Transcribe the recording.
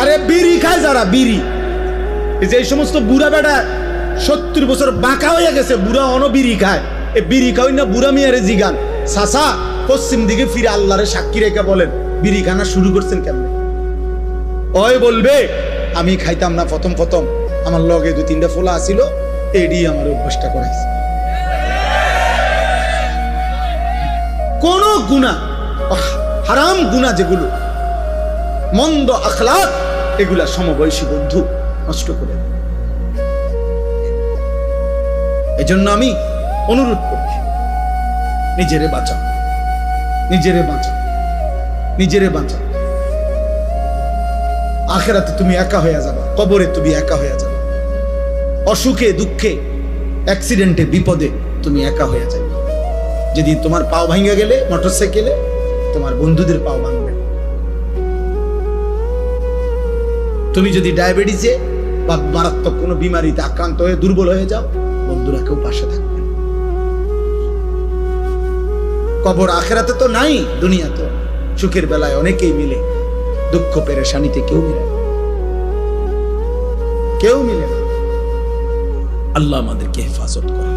আরে বিড়ি খায় যারা, বিড়ি। এই যে সমস্ত বুড়া বেটা সত্তর বছর বাঁকা হয়ে গেছে, বুড়া অন বিড়ি খায়। এ বিড়ি খাওয়াই না বুড়া মিয়ারে জিগান। সাসা, পশ্চিম দিকে ফিরে আল্লাহরে সাক্ষী রেখে বলেন, বিড়ি খানা শুরু করছেন কেমনে? ওই বলবে, আমি খাইতাম না প্রথম প্রথম। আমার লগে দু তিনটা ফোলা আসিল এডি আমার অভ্যাসটা করাইছে। কোন গুণা হারাম গুণা যেগুলো, মন্দ আখলাক এগুলা সমবয়সী বন্ধু নষ্ট করে এজন্য আমি অনুরোধ করছি, নিজেরে বাঁচাও নিজেরে বাঁচাও নিজেরে বাঁচাও। আখেরাতে তুমি একা হয়ে যাবা, কবরে তুমি একা হয়ে যাবে। অসুখে, দুঃখে, অ্যাক্সিডেন্টে, বিপদে তুমি একা হয়ে যাবে যদি তোমার পাও ভাঙে গেলে, মোটরসাইকেলে, তোমার বন্ধুদের পাও ভাঙবে। তুমি যদি ডায়াবেটিসে বা মারাত্মক কোনো বিমারিতে আক্রান্ত হয়ে দুর্বল হয়ে যাও, বন্ধুরা কেউ পাশে থাকবে কবর আখেরাতে তো নাই, দুনিয়া তো। সুখের বেলায় অনেকেই মিলে, দুঃখ পেরেশানিতে কেউ মিলে কেউ মিলে না। আল্লাহ আমাদেরকে হেফাজত করে